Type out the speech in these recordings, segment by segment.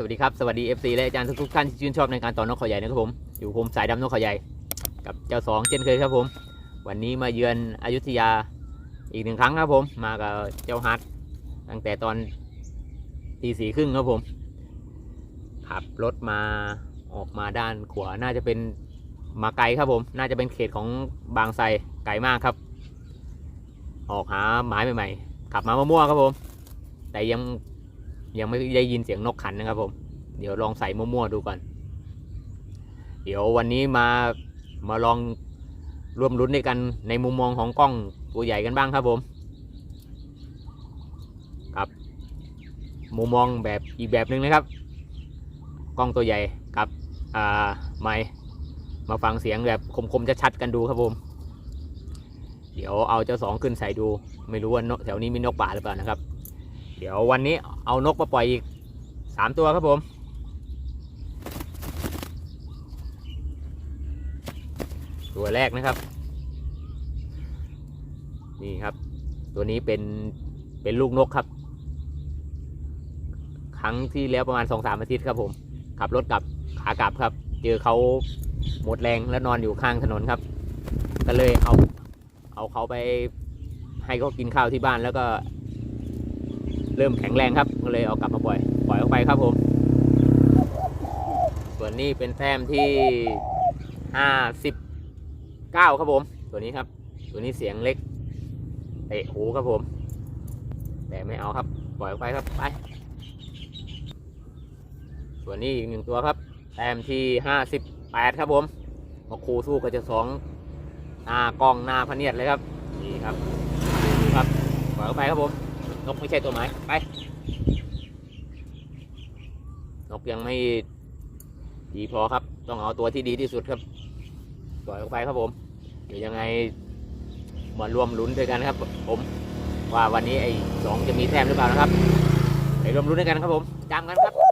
สวัสดีครับ สวัสดี FC และอาจารย์ทุกท่านที่ชื่นชอบในการต่อนกเขาใหญ่นะครับผม อยู่ผมสายดำนกเขาใหญ่ กับเจ้าสองเช่นเคยครับผม วันนี้มาเยือนอยุธยาอีกหนึ่งครั้งครับผม มากับเจ้าฮัทตั้งแต่ตอนตีสี่ครึ่งครับผม ขับรถมาออกมาด้านขวาน่าจะเป็นมาไกลครับผม น่าจะเป็นเขตของบางไทรไกลมากครับ ออกหาหมายใหม่ ๆ ขับมามั่วๆครับผม แต่ยัง ยังไม่ได้ยินเสียงนกขันนะครับผม เดี๋ยวลองใส่มั่วๆดูก่อน เดี๋ยววันนี้มามาลองร่วมรุ้นด้วยกันในมุมมองของกล้องตัวใหญ่กันบ้างครับผมครับมุมมองแบบอีกแบบหนึ่งนะครับ กล้องตัวใหญ่กับอ่าไมค์มาฟังเสียงแบบคมๆจะชัดๆกันดูครับผม เดี๋ยวเอาเจ้าสองขึ้นใส่ดู ไม่รู้ว่าแถวนี้มีนกป่าหรือเปล่านะครับ เดี๋ยววันนี้เอานกมาปล่อยอีกสามตัวครับผม ตัวแรกนะครับ นี่ครับ ตัวนี้เป็นเป็นลูกนกครับ ครั้งที่แล้วประมาณสองสามอาทิตย์ครับผม ขับรถกลับขากลับครับ เจอเขาหมดแรงแล้วนอนอยู่ข้างถนนครับ ก็เลยเอาเอาเขาไปให้เขากินข้าวที่บ้านแล้วก็ เริ่มแข็งแรงครับก็เลยเอากลับมาปล่อย ปล่อยออกไปครับผม ส่วนนี้เป็นแต้มที่ห้าสิบเก้าครับผม ตัวนี้ครับ ตัวนี้เสียงเล็กเตะหูครับผม แต่ไม่เอาครับ ปล่อยออกไปครับไป ส่วนนี้อีกหนึ่งตัวครับ แต้มที่ห้าสิบแปดครับผมมาคูสู้กับเจะสองหน้ากล้องหน้าพเนียดเลยครับนี่ครับดูครับปล่อยออกไปครับผม นกไม่ใช่ตัวไม้ไป นกยังไม่ดีพอครับ ต้องเอาตัวที่ดีที่สุดครับปล่อยออกไปครับผม เดี๋ยวยังไงมารวมลุ้นด้วยกันครับ ผมว่าวันนี้ไอ้สองจะมีแต้มหรือเปล่านะครับไปรวมลุ้นด้วยกันครับผมจำกันครับ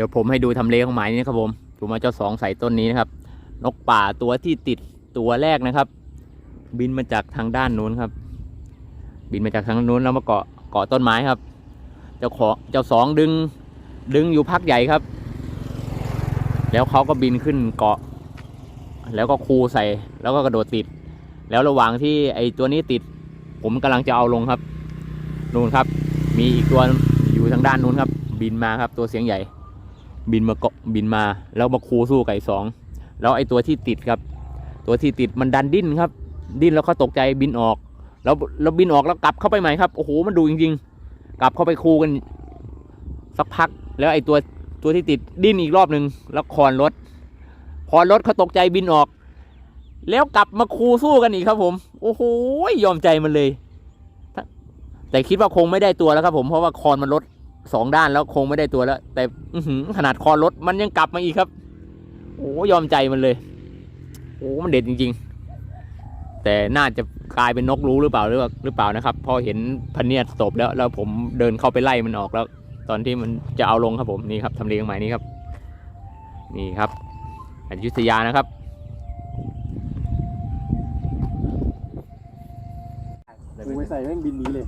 ดี๋ยวผมให้ดูทำเลของหมายนี้นะครับผมผมเอาเจ้าสองใส่ต้นนี้นะครับ นกป่าตัวที่ติดตัวแรกนะครับ บินมาจากทางด้านนู้นครับ บินมาจากทางนู้นแล้วมาเกาะเกาะต้นไม้ครับ เจ้าของเจ้าสองดึงดึงอยู่พักใหญ่ครับ แล้วเขาก็บินขึ้นเกาะ แล้วก็คูใส่แล้วก็กระโดดติด แล้วระหว่างที่ไอตัวนี้ติด ผมกำลังจะเอาลงครับนู่นครับ มีอีกตัวอยู่ทางด้านนู้นครับ บินมาครับตัวเสียงใหญ่ บินมาเกาะบินมา แล้วมาคูสู้ไก่สองแล้วไอตัวที่ติดครับ ตัวที่ติดมันดันดิ้นครับ ดิ้นแล้วเขาตกใจบินออก แล้วแล้วบินออกแล้วกลับเข้าไปใหม่ครับโอ้โหมันดูจริง ๆ กลับเข้าไปคูกันสักพัก แล้วไอตัวตัวที่ติดดิ้นอีกรอบหนึ่งแล้วคอนรถคอนรถเขาตกใจบินออก แล้วกลับมาคูสู้กันอีกครับผม โอ้โหยอมใจมันเลย แต่คิดว่าคงไม่ได้ตัวแล้วครับผมเพราะว่าคอนมันลด สองด้านแล้วคงไม่ได้ตัวแล้ว แต่ขนาดคอรถมันยังกลับมาอีกครับ โอ้ยอมใจมันเลย โอ้มันเด็ดจริง ๆ แต่น่าจะกลายเป็นนกรู้หรือเปล่าหรือว่าหรือเปล่านะครับ พอเห็นพะเนียดตบแล้วแล้วผมเดินเข้าไปไล่มันออกแล้ว ตอนที่มันจะเอาลงครับผมนี่ครับทำเลงใหมายนี้ครับ นี่ครับอยุธยานะครับกูไปใส่แม่งบินนี้เลย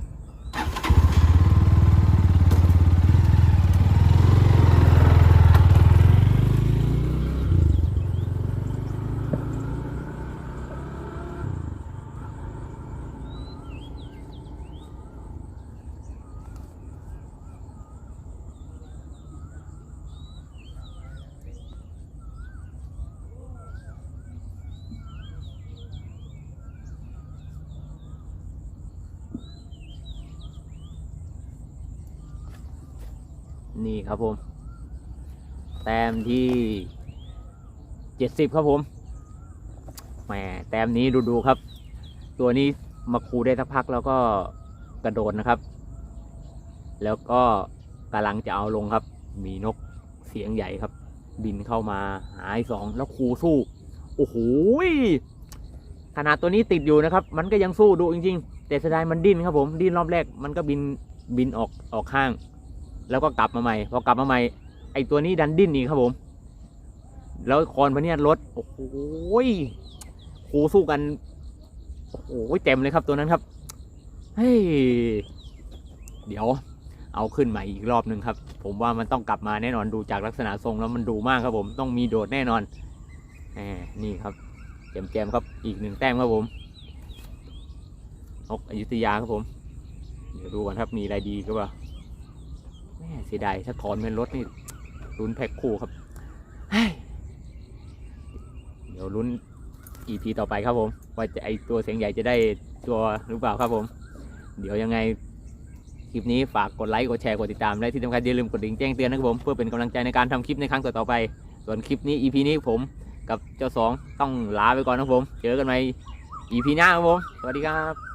นี่ครับผม แต้มที่เจ็ดสิบครับผมแหมแต้มนี้ดูๆครับ ตัวนี้มาคูได้สักพักแล้วก็กระโดดนะครับ แล้วก็กำลังจะเอาลงครับ มีนกเสียงใหญ่ครับ บินเข้ามาหาไอ้สองแล้วคูสู้ โอ้โหขนาดตัวนี้ติดอยู่นะครับ มันก็ยังสู้ดูจริง ๆ แต่เสียดายมันดิ้นครับผม ดิ้นรอบแรกมันก็บินบินออกออกข้าง แล้วก็กลับมาใหม่ พอกลับมาใหม่ ไอตัวนี้ดันดิ้นอีกครับผม แล้วคอนพะเนียดรถโอ้โหยคูสู้กัน โอ้โหเต็มเลยครับตัวนั้นครับ เฮ้ย เดี๋ยว เอาขึ้นใหม่อีกรอบหนึ่งครับ ผมว่ามันต้องกลับมาแน่นอนดูจากลักษณะทรงแล้วมันดูมากครับผม ต้องมีโดดแน่นอนแหมนี่ครับแจมๆครับ อีกหนึ่งแต้มครับผมนกอยุธยาครับผม เดี๋ยวดูกันครับมีอะไรดีก็ว่า แม่เสียดายถ้าถอนเป็นรถนี่ลุ้นแพ็คคู่ครับเดี๋ยวลุ้น EP ต่อไปครับผม ว่าจะไอตัวเสียงใหญ่จะได้ตัวหรือเปล่าครับผม เดี๋ยวยังไงคลิปนี้ฝากกดไลค์กดแชร์กดติดตามและที่สำคัญอย่าลืมกดดิ่งแจ้งเตือนนะครับผมเพื่อเป็นกำลังใจในการทำคลิปในครั้งต่อๆไป ส่วนคลิปนี้ EP นี้ผมกับเจ้าสองต้องลาไปก่อนนะครับผม เจอกันใหม่ EP หน้าครับผม สวัสดีครับ